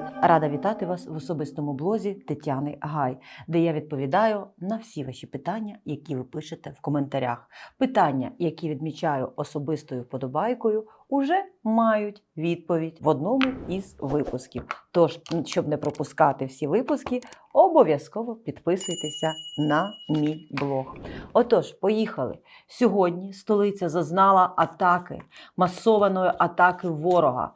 Привіт! Рада вітати вас в особистому блозі Тетяни Гай, де я відповідаю на всі ваші питання, які ви пишете в коментарях. Питання, які відмічаю особистою подобайкою, уже мають відповідь в одному із випусків. Тож, щоб не пропускати всі випуски, обов'язково підписуйтеся на мій блог. Отож, поїхали. Сьогодні столиця зазнала атаки, масованої атаки ворога.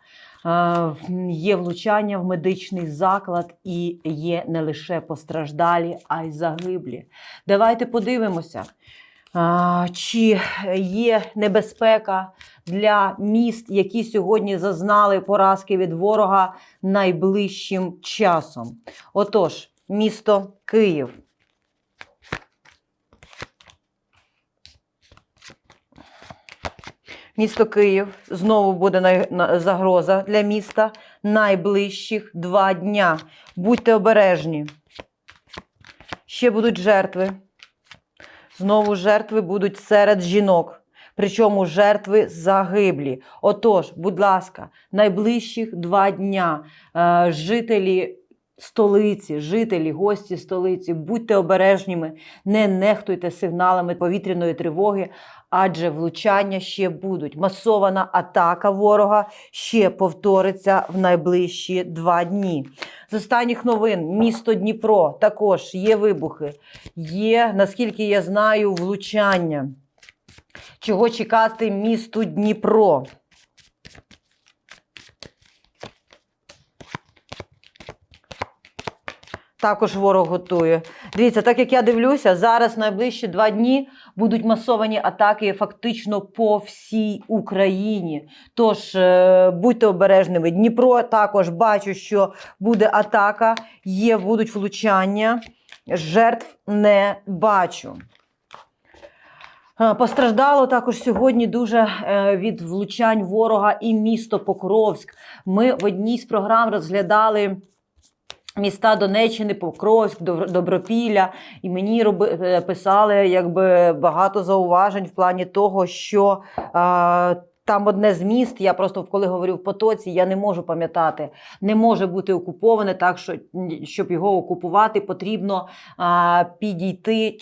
Є влучання в медичний заклад і є не лише постраждалі, а й загиблі. Давайте подивимося, чи є небезпека для міст, які сьогодні зазнали поразки від ворога найближчим часом. Отож, місто Київ. Місто Київ знову буде загроза для міста найближчих два дня. Будьте обережні. Ще будуть жертви. Знову жертви будуть серед жінок. Причому жертви загиблі. Отож, будь ласка, найближчих два дня е, жителі столиці, жителі, гості столиці, будьте обережніми, не нехтуйте сигналами повітряної тривоги, адже влучання ще будуть. Масована атака ворога ще повториться в найближчі два дні. З останніх новин місто Дніпро також є вибухи, є, наскільки я знаю, влучання. Чого чекати місту Дніпро? Також ворог готує. Дивіться, так як я дивлюся, зараз найближчі два дні будуть масовані атаки фактично по всій Україні. Тож е, будьте обережними. Дніпро також бачу, що буде атака, є, будуть влучання. Жертв не бачу. Е, Постраждало також сьогодні дуже е, від влучань ворога і місто Покровськ. Ми в одній з програм розглядали. Міста Донеччини, Покровськ, Добропілля, і мені роби, е, писали якби багато зауважень в плані того, що е, там одне з міст, я просто коли говорю в потоці, я не можу пам'ятати, не може бути окуповане так, що щоб його окупувати, потрібно е, підійти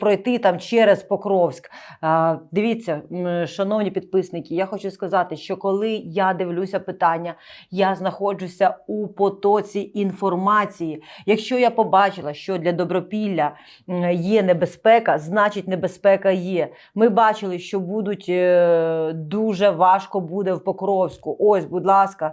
пройти там через Покровськ. Е, дивіться, шановні підписники, я хочу сказати, що коли я дивлюся питання, я знаходжуся у потоці інформації. Якщо я побачила, що для добропілля є небезпека, значить небезпека є. Ми бачили, що будуть е, дуже важко буде в Покровську. Ось, будь ласка,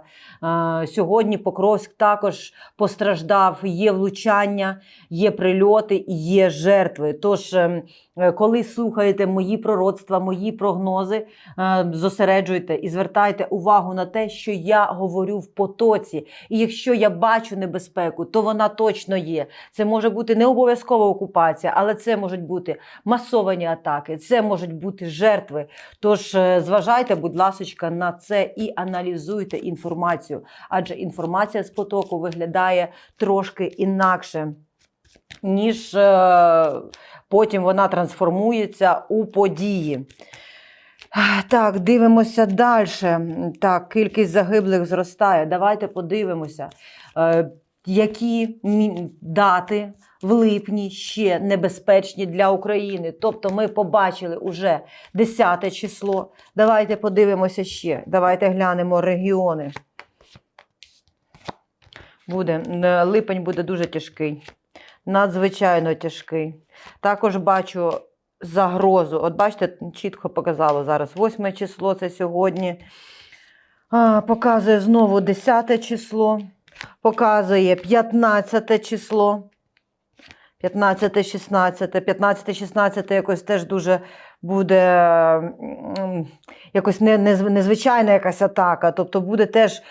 е, сьогодні Покровськ також постраждав. Є влучання, є прильоти, є жертви. Тож, ем, е, коли слухаєте мої пророцтва, мої прогнози, е, зосереджуйте і звертайте увагу на те, що я говорю в потоці. І якщо я бачу небезпеку, то вона точно є. Це може бути не обов'язкова окупація, але це можуть бути масовані атаки, це можуть бути жертви. Тож е, зважайте, будь ласка, на це і аналізуйте інформацію, адже інформація з потоку виглядає трошки інакше. Ніж е, потім вона трансформується у події. Так, дивимося далі. Так, кількість загиблих зростає. Давайте подивимося, е, які дати в липні ще небезпечні для України. Тобто ми побачили уже 10 число. Давайте подивимося ще. Давайте глянемо регіони. Буде, е, липень буде дуже тяжкий, надзвичайно тяжкий. Також бачу загрозу. От бачите, чітко показало зараз 8 число, це сьогодні. Показує знову 10 число, показує 15 число. 15, 16, 15, 16 якось теж дуже буде якось не, не, незвичайна якась атака. Тобто буде теж е,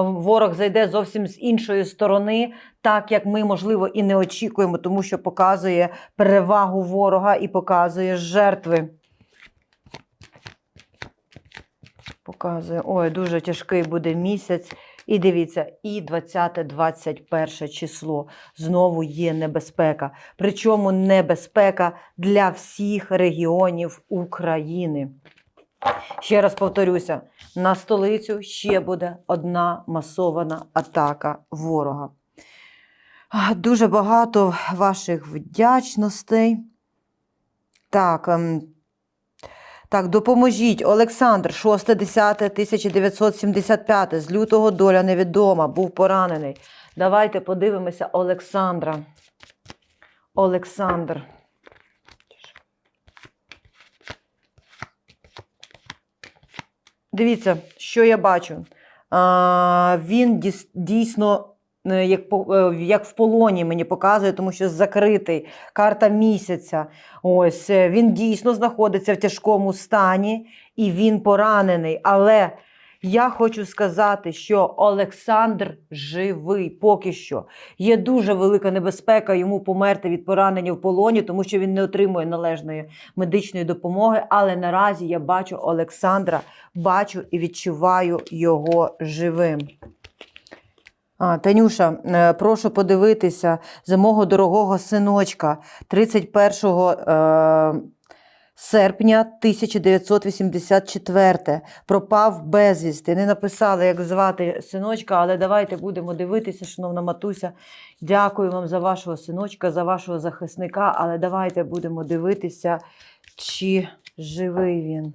ворог зайде зовсім з іншої сторони, так як ми, можливо, і не очікуємо, тому що показує перевагу ворога і показує жертви. Показує, ой, дуже тяжкий буде місяць. І дивіться, і 20-21 число знову є небезпека. Причому небезпека для всіх регіонів України. Ще раз повторюся: на столицю ще буде одна масована атака ворога. Дуже багато ваших вдячностей. Так, ем, так, допоможіть. Олександр, 6.10.1975, з лютого доля невідома, був поранений. Давайте подивимося Олександра. Олександр. Дивіться, що я бачу. А, він дійсно. Е, Як, е, як в полоні мені показує, тому що закритий карта місяця. Ось е, він дійсно знаходиться в тяжкому стані і він поранений. Але я хочу сказати, що Олександр живий поки що. Є дуже велика небезпека йому померти від поранення в полоні, тому що він не отримує належної медичної допомоги. Але наразі я бачу Олександра, бачу і відчуваю його живим. А, Танюша, е, прошу подивитися за мого дорогого синочка 31 е, серпня 1984 пропав безвісти. Не написали, як звати синочка, але давайте будемо дивитися, шановна матуся. Дякую вам за вашого синочка, за вашого захисника, але давайте будемо дивитися, чи живий він.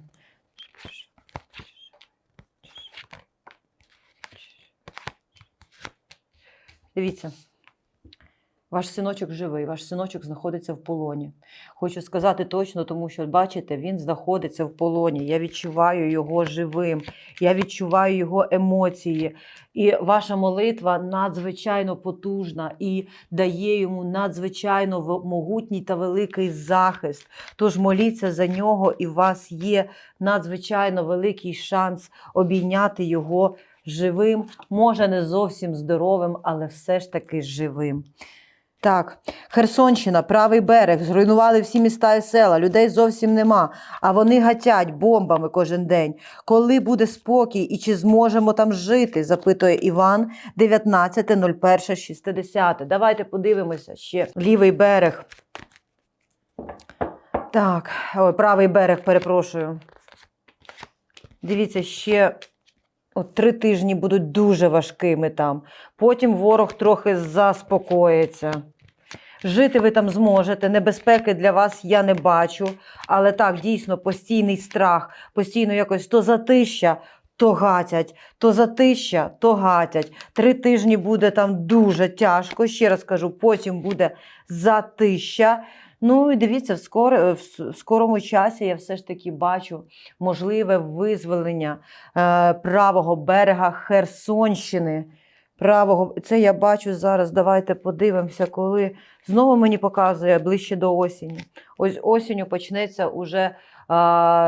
Дивіться, ваш синочок живий, ваш синочок знаходиться в полоні. Хочу сказати точно, тому що, бачите, він знаходиться в полоні. Я відчуваю його живим, я відчуваю його емоції. І ваша молитва надзвичайно потужна і дає йому надзвичайно могутній та великий захист. Тож моліться за нього, і у вас є надзвичайно великий шанс обійняти його живим, може не зовсім здоровим, але все ж таки живим. Так, Херсонщина, правий берег, зруйнували всі міста і села, людей зовсім нема, а вони гатять бомбами кожен день. Коли буде спокій і чи зможемо там жити? запитує Іван 19.01.60. Давайте подивимося ще лівий берег. Так, ой, правий берег, перепрошую. Дивіться, ще От три тижні будуть дуже важкими там. Потім ворог трохи заспокоїться. Жити ви там зможете. Небезпеки для вас я не бачу. Але так, дійсно, постійний страх, постійно якось то затища, то гатять, то затища, то гатять. Три тижні буде там дуже тяжко. Ще раз кажу, потім буде затища. Ну і дивіться, в, скоро, в скорому часі я все ж таки бачу можливе визволення е, правого берега Херсонщини. Правого, це я бачу зараз. Давайте подивимося, коли знову мені показує ближче до осені. Ось осінню почнеться уже е,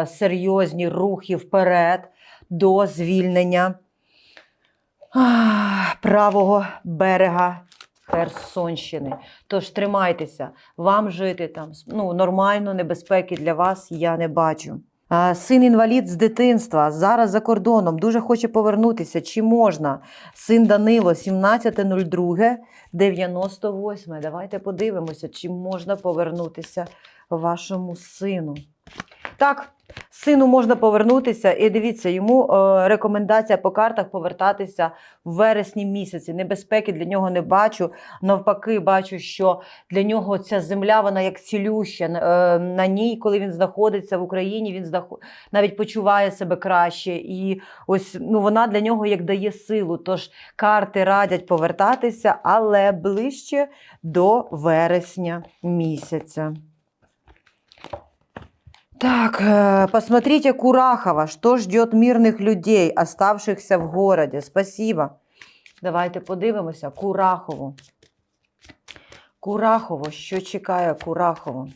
серйозні рухи вперед до звільнення правого берега Херсонщини. Тож тримайтеся, вам жити там ну, нормально, небезпеки для вас я не бачу. Син інвалід з дитинства, зараз за кордоном, дуже хоче повернутися. Чи можна? Син Данило, 17.02.98. Давайте подивимося, чи можна повернутися вашому сину. Так, сину можна повернутися, і дивіться, йому е, рекомендація по картах повертатися в вересні місяці. Небезпеки для нього не бачу. Навпаки, бачу, що для нього ця земля вона як цілюща. Е, на ній, коли він знаходиться в Україні, він навіть почуває себе краще. І ось ну, вона для нього як дає силу. Тож карти радять повертатися, але ближче до вересня місяця. Так, э, посмотрите Курахова, что ждет мирных людей, оставшихся в городе. Спасибо. Давайте подивимося Курахову. Курахово, що чекає Курахово?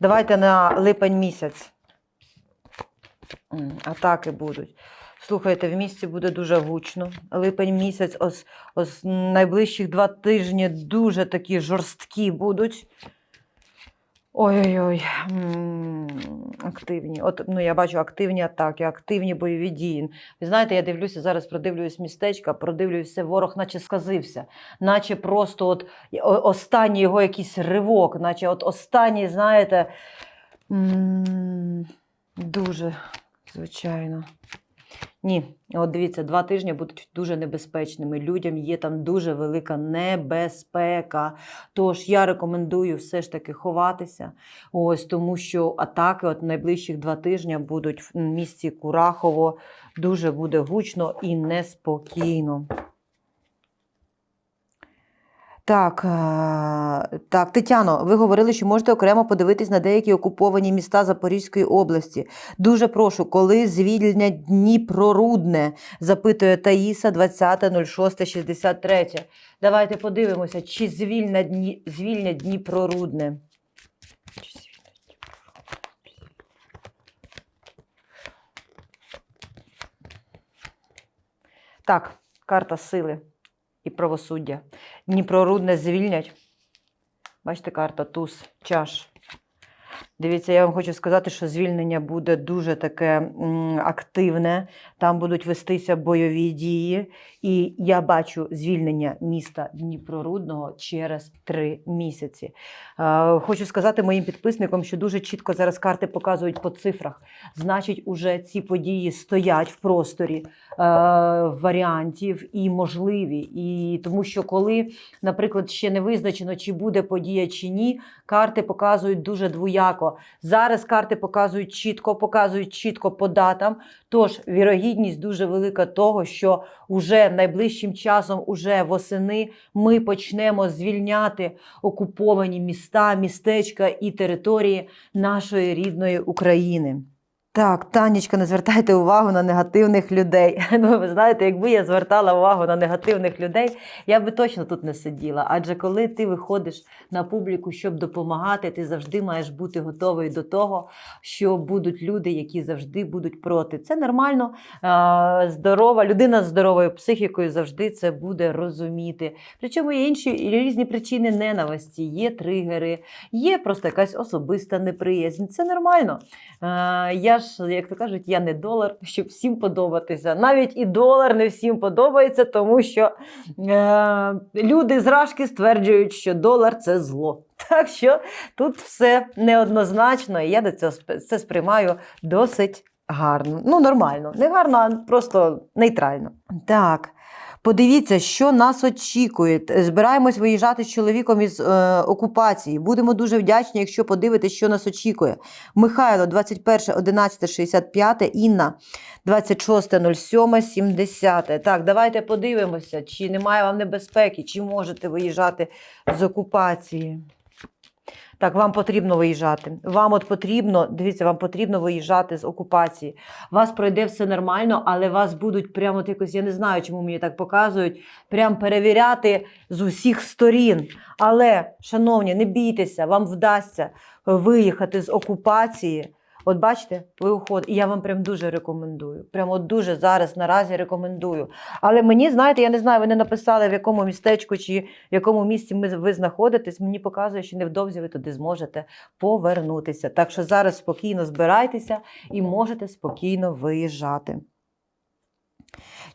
Давайте на липень місяць. Атаки будуть. Слухайте, в місті буде дуже гучно. Липень місяць, ось, ось найближчих два тижні дуже такі жорсткі будуть. Ой-ой-ой, активні. От, ну, я бачу активні атаки, активні бойові дії. Ви знаєте, я дивлюся, зараз продивлююсь містечка, продивлююся, ворог наче сказився, наче просто от останній його якийсь ривок, наче от останній, знаєте, дуже звичайно. Ні, от дивіться, два тижні будуть дуже небезпечними. Людям є там дуже велика небезпека. Тож я рекомендую все ж таки ховатися. Ось тому, що атаки от найближчих два тижні будуть в місті Курахово. Дуже буде гучно і неспокійно. Так, е, так, Тетяно, ви говорили, що можете окремо подивитись на деякі окуповані міста Запорізької області. Дуже прошу, коли звільнять Дніпрорудне, запитує Таїса 20.06.63. Давайте подивимося, чи звільнять, звільнять Дніпрорудне? Так, карта сили і правосуддя. Дніпрорудне звільнять. Бачите, карта туз, чаш. Дивіться, я вам хочу сказати, що звільнення буде дуже таке активне. Там будуть вестися бойові дії. І я бачу звільнення міста Дніпрорудного через три місяці. Е, хочу сказати моїм підписникам, що дуже чітко зараз карти показують по цифрах. Значить, уже ці події стоять в просторі е, варіантів і можливі. І тому що коли, наприклад, ще не визначено, чи буде подія чи ні, карти показують дуже двояко. Зараз карти показують чітко, показують чітко по датам. Тож вірогідність дуже велика того, що уже найближчим часом, уже восени, ми почнемо звільняти окуповані міста, містечка і території нашої рідної України. Так, Танечка, не звертайте увагу на негативних людей. Ну, ви знаєте, якби я звертала увагу на негативних людей, я би точно тут не сиділа. Адже коли ти виходиш на публіку, щоб допомагати, ти завжди маєш бути готовий до того, що будуть люди, які завжди будуть проти. Це нормально. Здорова людина з здоровою психікою завжди це буде розуміти. Причому є інші різні причини ненависті, є тригери, є просто якась особиста неприязнь. Це нормально. Я як то кажуть, я не долар, щоб всім подобатися. Навіть і долар не всім подобається, тому що е, люди зражки стверджують, що долар це зло. Так що тут все неоднозначно, і я до цього це сприймаю досить гарно. Ну, нормально. Не гарно, а просто нейтрально. Так. Подивіться, що нас очікує. Збираємось виїжджати з чоловіком із е, окупації. Будемо дуже вдячні, якщо подивитися, що нас очікує. Михайло 21.11.65, Інна 26.07.70. Так, давайте подивимося, чи немає вам небезпеки, чи можете виїжджати з окупації. Так, вам потрібно виїжджати. Вам от потрібно, дивіться, вам потрібно виїжджати з окупації. Вас пройде все нормально, але вас будуть прямо от якось, я не знаю, чому мені так показують, прям перевіряти з усіх сторін. Але, шановні, не бійтеся, вам вдасться виїхати з окупації. От бачите, ви уходите. І я вам прям дуже рекомендую. Прямо дуже зараз наразі рекомендую. Але мені, знаєте, я не знаю, ви не написали, в якому містечку чи в якому місці ми, ви знаходитесь. Мені показує, що невдовзі ви туди зможете повернутися. Так що зараз спокійно збирайтеся і можете спокійно виїжджати.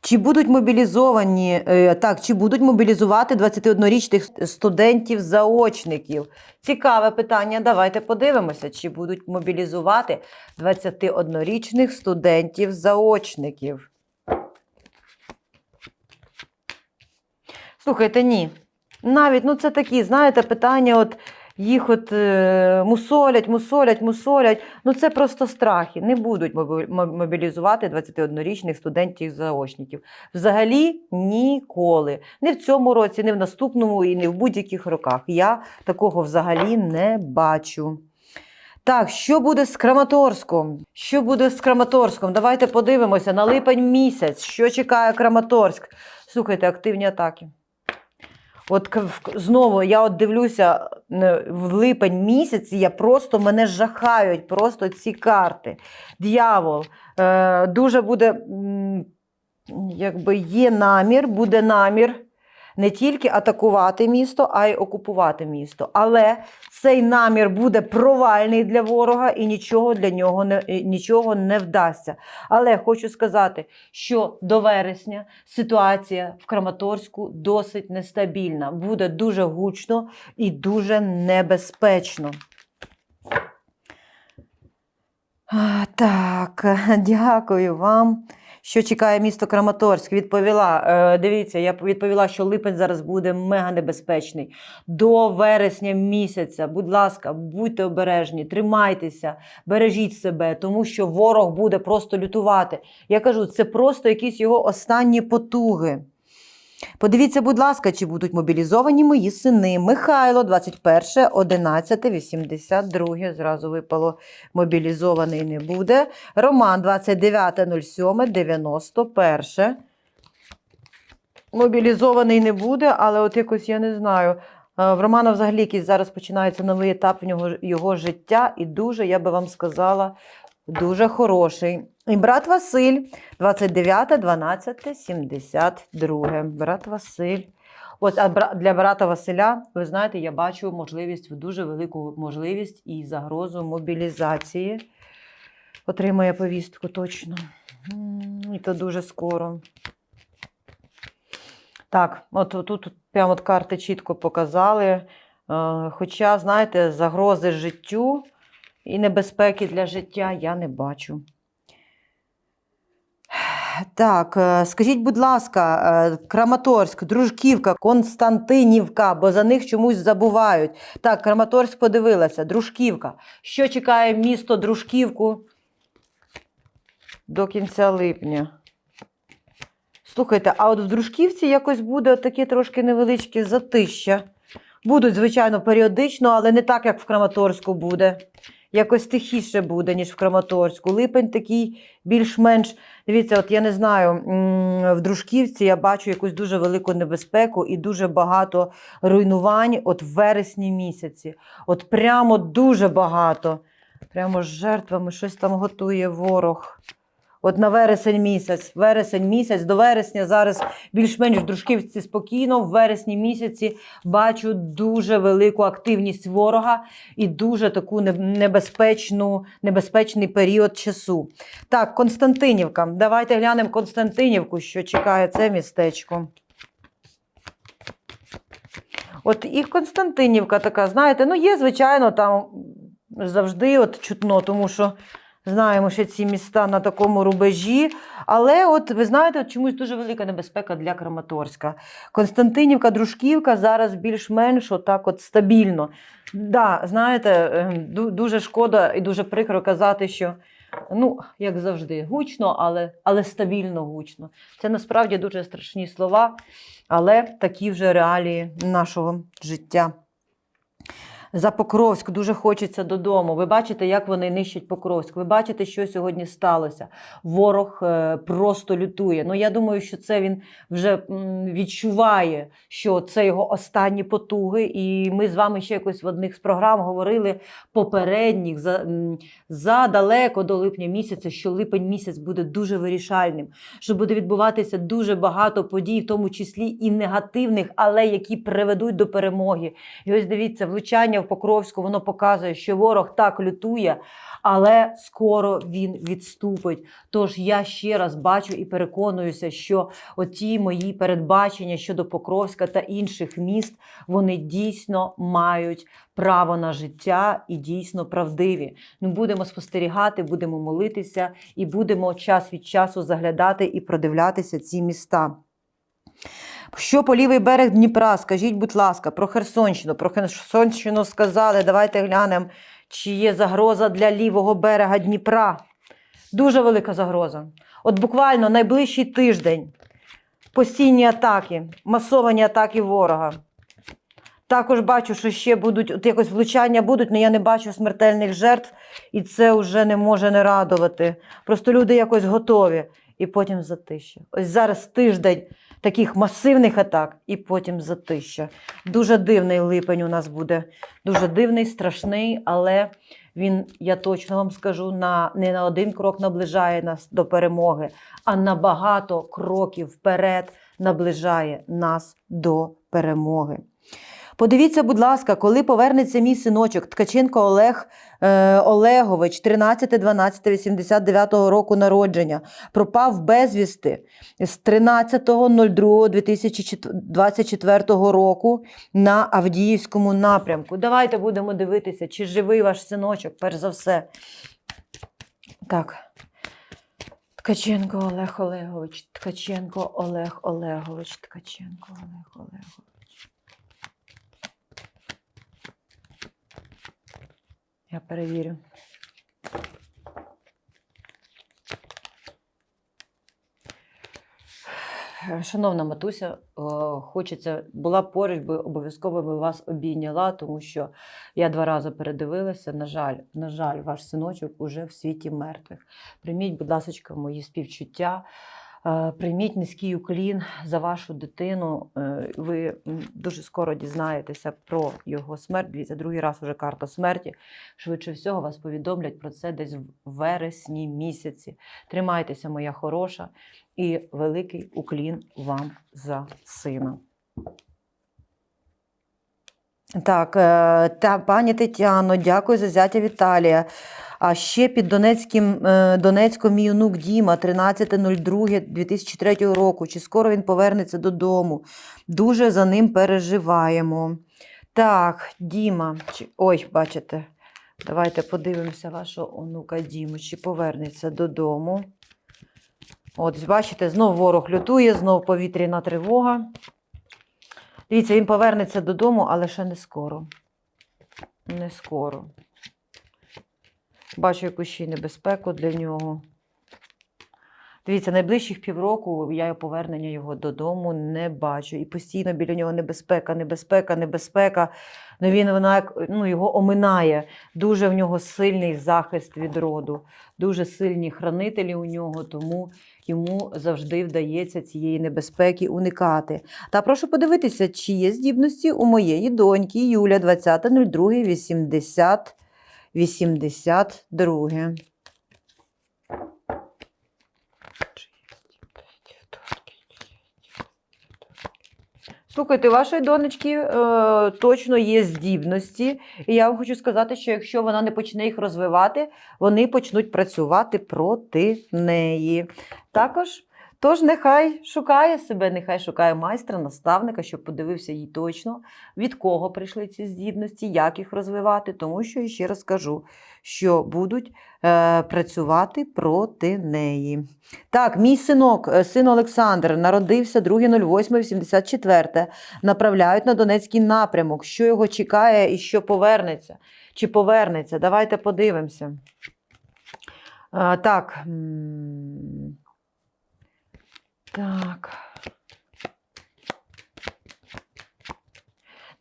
Чи будуть мобілізовані, е, так, чи будуть мобілізувати 21-річних студентів-заочників? Цікаве питання. Давайте подивимося, чи будуть мобілізувати 21-річних студентів-заочників. Слухайте, ні. Навіть ну це такі, знаєте, питання, от їх от е, мусолять, мусолять, мусолять. Ну це просто страхи. Не будуть мобілізувати 21-річних студентів-заочників. Взагалі ніколи. Не в цьому році, не в наступному і не в будь-яких роках. Я такого взагалі не бачу. Так, що буде з Краматорськом? Що буде з Краматорськом? Давайте подивимося на липень місяць. Що чекає Краматорськ? Слухайте, активні атаки. От знову я от дивлюся е, в липень місяці, я просто мене жахають просто ці карти. Д'явол. Е, дуже буде, якби є намір, буде намір не тільки атакувати місто, а й окупувати місто. Але цей намір буде провальний для ворога і нічого для нього не, нічого не вдасться. Але хочу сказати, що до вересня ситуація в Краматорську досить нестабільна. Буде дуже гучно і дуже небезпечно. Так, дякую вам. Що чекає місто Краматорськ? Відповіла. Е, дивіться, я відповіла, що липень зараз буде мега небезпечний. До вересня місяця. Будь ласка, будьте обережні, тримайтеся, бережіть себе, тому що ворог буде просто лютувати. Я кажу, це просто якісь його останні потуги. Подивіться, будь ласка, чи будуть мобілізовані мої сини. Михайло, 21, 11, 82. Зразу випало мобілізований не буде. Роман, 29, 07, 91. Мобілізований не буде, але от якось я не знаю. Е, В Романа взагалі якийсь зараз починається новий етап в нього його життя, і дуже, я би вам сказала, дуже хороший. І брат Василь, 29, 12, 72. Брат Василь. От, а для брата Василя, ви знаєте, я бачу можливість, дуже велику можливість і загрозу мобілізації. Отримає повістку точно. І то дуже скоро. Так, от тут прямо от карти чітко показали. Е, Хоча, знаєте, загрози життю і небезпеки для життя я не бачу. Так, е, скажіть, будь ласка, е, Краматорськ, Дружківка, Константинівка, бо за них чомусь забувають. Так, Краматорськ подивилася, Дружківка. Що чекає місто Дружківку до кінця липня? Слухайте, а от в Дружківці якось буде такі трошки невеличкі затища. Будуть, звичайно, періодично, але не так, як в Краматорську буде. Якось тихіше буде, ніж в Краматорську. Липень такий більш-менш. Дивіться, от я не знаю, в Дружківці я бачу якусь дуже велику небезпеку і дуже багато руйнувань от в вересні місяці. От прямо дуже багато. Прямо з жертвами щось там готує ворог. От на вересень місяць, вересень місяць, до вересня зараз більш-менш в Дружківці спокійно. В вересні місяці бачу дуже велику активність ворога і дуже таку небезпечну, небезпечний період часу. Так, Константинівка. Давайте глянемо Константинівку, що чекає це містечко. От і Константинівка така, знаєте, ну є, звичайно, там завжди от чутно, тому що знаємо, що ці міста на такому рубежі. Але, от ви знаєте, от чомусь дуже велика небезпека для Краматорська. Константинівка, Дружківка зараз більш-менш отак от стабільно. Да, знаєте, е, дуже шкода і дуже прикро казати, що. Ну, як завжди, гучно, але, але стабільно гучно. Це насправді дуже страшні слова, але такі вже реалії нашого життя. За Покровськ дуже хочеться додому. Ви бачите, як вони нищать Покровськ. Ви бачите, що сьогодні сталося. Ворог е, просто лютує. Ну я думаю, що це він вже відчуває, що це його останні потуги. І ми з вами ще якось в одних з програм говорили попередніх за, м, задалеко до липня місяця, що липень місяць буде дуже вирішальним, що буде відбуватися дуже багато подій, в тому числі і негативних, але які приведуть до перемоги. І ось дивіться, влучання в Покровську воно показує, що ворог так лютує, але скоро він відступить. Тож я ще раз бачу і переконуюся, що оті мої передбачення щодо Покровська та інших міст вони дійсно мають право на життя і дійсно правдиві. Ну, будемо спостерігати, будемо молитися і будемо час від часу заглядати і продивлятися ці міста. Що по лівий берег Дніпра? Скажіть, будь ласка, про Херсонщину. Про Херсонщину сказали. Давайте глянемо, чи є загроза для лівого берега Дніпра. Дуже велика загроза. От буквально найближчий тиждень постійні атаки, масовані атаки ворога. Також бачу, що ще будуть от якось влучання будуть, але я не бачу смертельних жертв, і це вже не може не радувати. Просто люди якось готові. І потім затища. Ось зараз тиждень таких масивних атак, і потім затища. Дуже дивний липень у нас буде. Дуже дивний, страшний, але він, я точно вам скажу, на, не на один крок наближає нас до перемоги, а на багато кроків вперед наближає нас до перемоги. Подивіться, будь ласка, коли повернеться мій синочок Ткаченко Олег е, Олегович, 13-12-89 року народження, пропав безвісти з 13.02.2024 року на Авдіївському напрямку. Давайте будемо дивитися, чи живий ваш синочок, перш за все. Так. Ткаченко Олег Олегович, Ткаченко Олег Олегович, Ткаченко Олег Олегович. Я перевірю. Шановна матуся, е, хочеться була поруч, би обов'язково би вас обійняла, тому що я два рази передивилася. На жаль, на жаль, ваш синочок уже в світі мертвих. Прийміть, будь ласка, мої співчуття. Е, Прийміть низький уклін за вашу дитину. Е, Ви дуже скоро дізнаєтеся про його смерть. Дивіться, другий раз уже карта смерті. Швидше всього вас повідомлять про це десь в вересні місяці. Тримайтеся, моя хороша, і великий уклін вам за сина. Так, е, та пані Тетяно, дякую за зятя Віталія. А ще під Донецьким, е, Донецьком мій онук Діма, 13.02.2003 року. Чи скоро він повернеться додому? Дуже за ним переживаємо. Так, Діма, ой, бачите, давайте подивимося вашого онука Діму, чи повернеться додому. От, бачите, знов ворог лютує, знов повітряна тривога. Дивіться, він повернеться додому, але ще не скоро. Не скоро. Бачу якусь ще й небезпеку для нього. Дивіться, найближчих півроку я повернення його додому не бачу. І постійно біля нього небезпека, небезпека, небезпека. Ну він вона ну, його оминає. Дуже в нього сильний захист від роду, дуже сильні хранителі у нього, тому йому завжди вдається цієї небезпеки уникати. Та прошу подивитися, чи є здібності у моєї доньки Юля 20.02.80. 82. Слухайте, у вашої донечки е, точно є здібності, і я вам хочу сказати, що якщо вона не почне їх розвивати, вони почнуть працювати проти неї. Також, тож нехай шукає себе, нехай шукає майстра, наставника, щоб подивився їй точно, від кого прийшли ці здібності, як їх розвивати, тому що ще раз кажу, що будуть е, працювати проти неї. Так, мій синок, е, син Олександр, народився 2.08.84. Направляють на Донецький напрямок. Що його чекає і що повернеться? Чи повернеться? Давайте подивимося. Е, так. Так.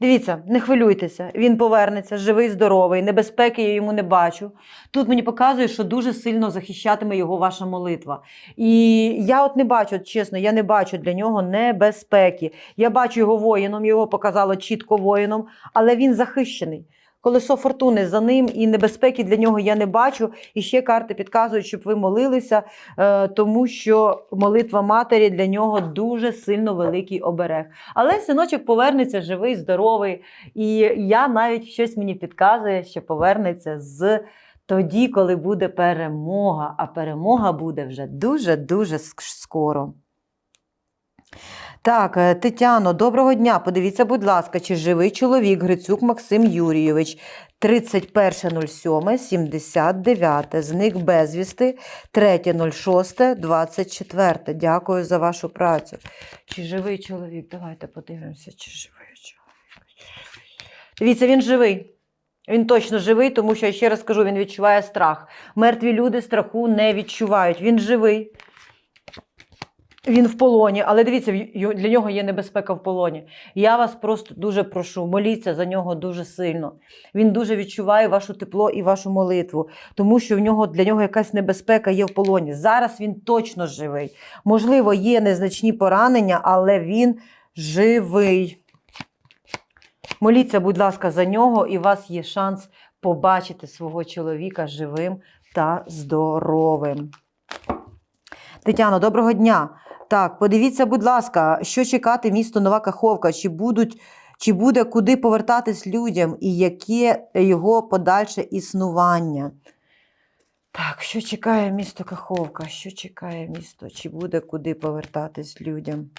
Дивіться, не хвилюйтеся, він повернеться, живий, здоровий, небезпеки я йому не бачу. Тут мені показує, що дуже сильно захищатиме його ваша молитва. І я от не бачу, чесно, я не бачу для нього небезпеки. Я бачу його воїном, його показало чітко воїном, але він захищений. Колесо фортуни за ним і небезпеки для нього я не бачу. І ще карти підказують, щоб ви молилися, е, тому що молитва матері для нього дуже сильно великий оберег. Але синочок повернеться живий, здоровий. І я навіть щось мені підказує, що повернеться з тоді, коли буде перемога. А перемога буде вже дуже-дуже скоро. Так, е, Тетяно, доброго дня. Подивіться, будь ласка, чи живий чоловік Грицюк Максим Юрійович, 31.07.79, зник безвісти, 3.06.24. Дякую за вашу працю. Чи живий чоловік? Давайте подивимося, чи живий чоловік. Дивіться, він живий. Він точно живий, тому що я ще раз кажу, він відчуває страх. Мертві люди страху не відчувають. Він живий. Він в полоні, але дивіться, для нього є небезпека в полоні. Я вас просто дуже прошу, моліться за нього дуже сильно. Він дуже відчуває вашу тепло і вашу молитву, тому що в нього для нього якась небезпека є в полоні. Зараз він точно живий. Можливо, є незначні поранення, але він живий. Моліться, будь ласка, за нього, і у вас є шанс побачити свого чоловіка живим та здоровим. Тетяно, доброго дня. Так, подивіться, будь ласка, що чекати місто Нова Каховка? Чи будуть, чи буде куди повертатись людям, і яке його подальше існування? Так, що чекає місто Каховка? Що чекає місто? Чи буде куди повертатись людям?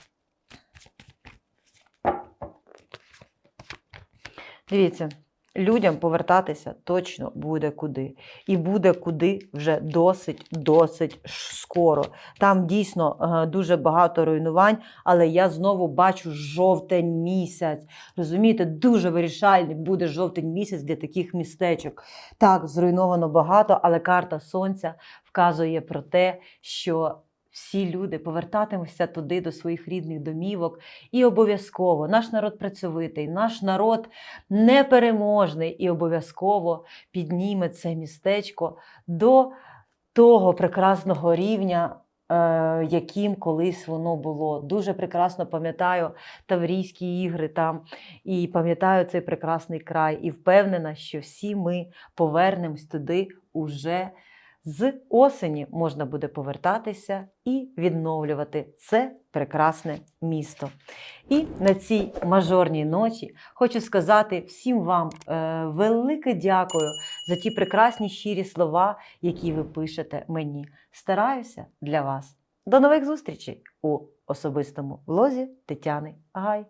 Дивіться, людям повертатися точно буде куди. І буде куди вже досить, досить скоро. Там дійсно е, дуже багато руйнувань, але я знову бачу жовтень місяць. Розумієте, дуже вирішальний буде жовтень місяць для таких містечок. Так, зруйновано багато, але карта сонця вказує про те, що всі люди повертатимуться туди до своїх рідних домівок. І обов'язково наш народ працьовитий, наш народ непереможний і обов'язково підніме це містечко до того прекрасного рівня. е, Яким колись воно було. Дуже прекрасно пам'ятаю Таврійські ігри там і пам'ятаю цей прекрасний край. І впевнена, що всі ми повернемось туди уже з осені можна буде повертатися і відновлювати це прекрасне місто. І на цій мажорній ночі хочу сказати всім вам е, велике дякую за ті прекрасні щирі слова, які ви пишете мені. Стараюся для вас. До нових зустрічей у особистому влозі Тетяни Гай.